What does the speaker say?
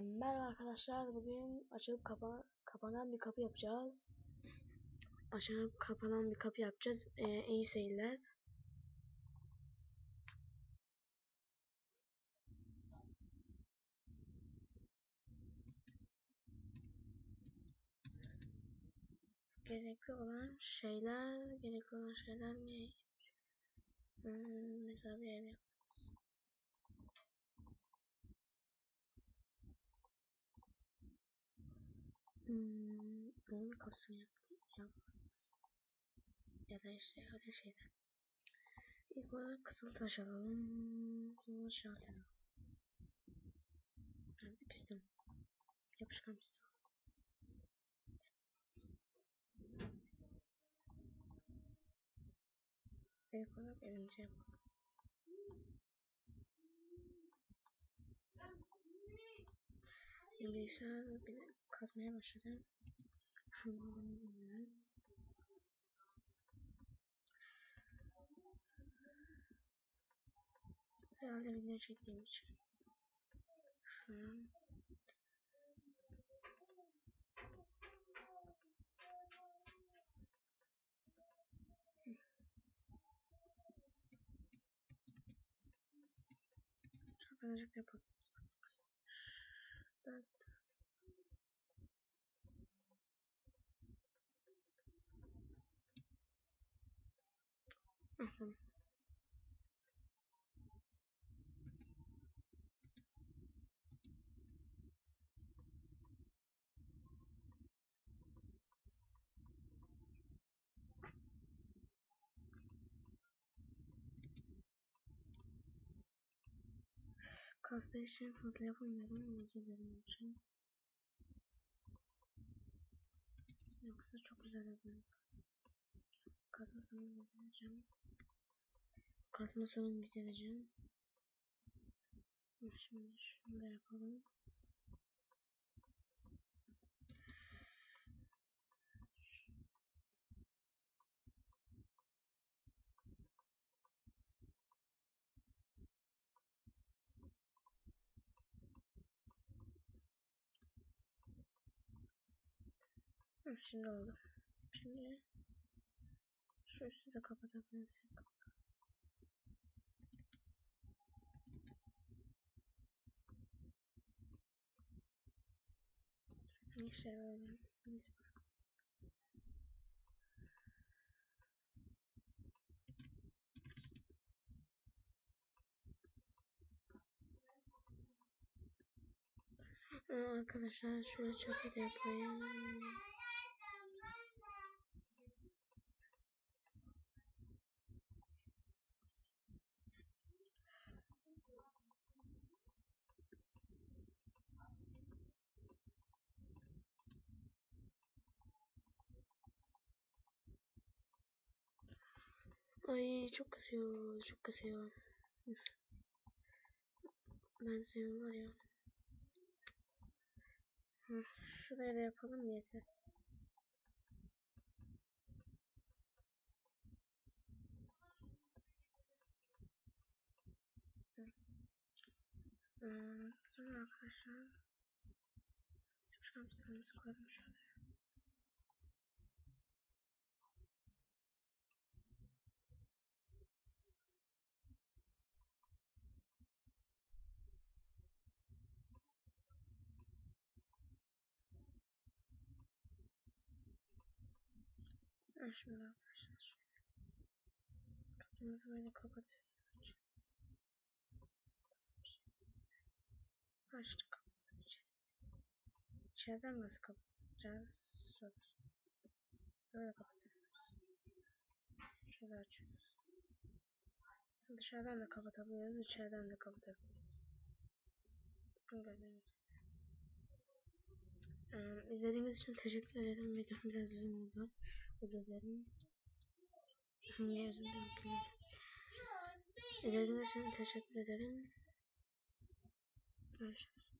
Merhaba arkadaşlar. Bugün açılıp kapa kapanan bir kapı yapacağız. Açılıp kapanan bir kapı yapacağız. E, iyi seyirler. Gerekli olan şeyler, gerekli olan şeyler ne? Hmm, mesela bir ev Hmm, onun kapısını yap yapmamız. Ya da işte öyle şeyler. İlk olarak kızıl taş alalım. Sonra şart alalım. Nerede piston? Yapışkan piston. İlk olarak evimizi yapalım. Bilgisayar bir kazmaya başladım. Herhalde video çektiğim için. Şu Çok azıcık yapalım. Tamam. Kasta için hızlı yapamıyorum özür dilerim için. Yoksa çok güzel yapıyorum. Kazma sonunu bitireceğim. Kazma sonunu bitireceğim. Şimdi şunu da yapalım. Şimdi oldu. Şimdi şu üstü de kapatabiliriz. İşte öyle. Neyse. Arkadaşlar şöyle çatı da yapayım. Ay çok kasıyor, çok kasıyor. Ben seviyorum var ya. Şuraya da yapalım yeter. Ee, sonra arkadaşlar şu şampiyanımızı koyalım şöyle. Ha, şöyle arkadaşlar. Kapımızı böyle kapatıyoruz. Açtık. İçeriden nasıl kapatacağız? Böyle kapatıyoruz. Şöyle açıyoruz. Dışarıdan da kapatabiliyoruz, içeriden de kapatabiliyoruz. Gördüğünüz ee, izlediğiniz için teşekkür ederim. Videom biraz uzun oldu. Özür dilerim. Niye özür dilerim. İzlediğiniz için teşekkür ederim. Görüşürüz.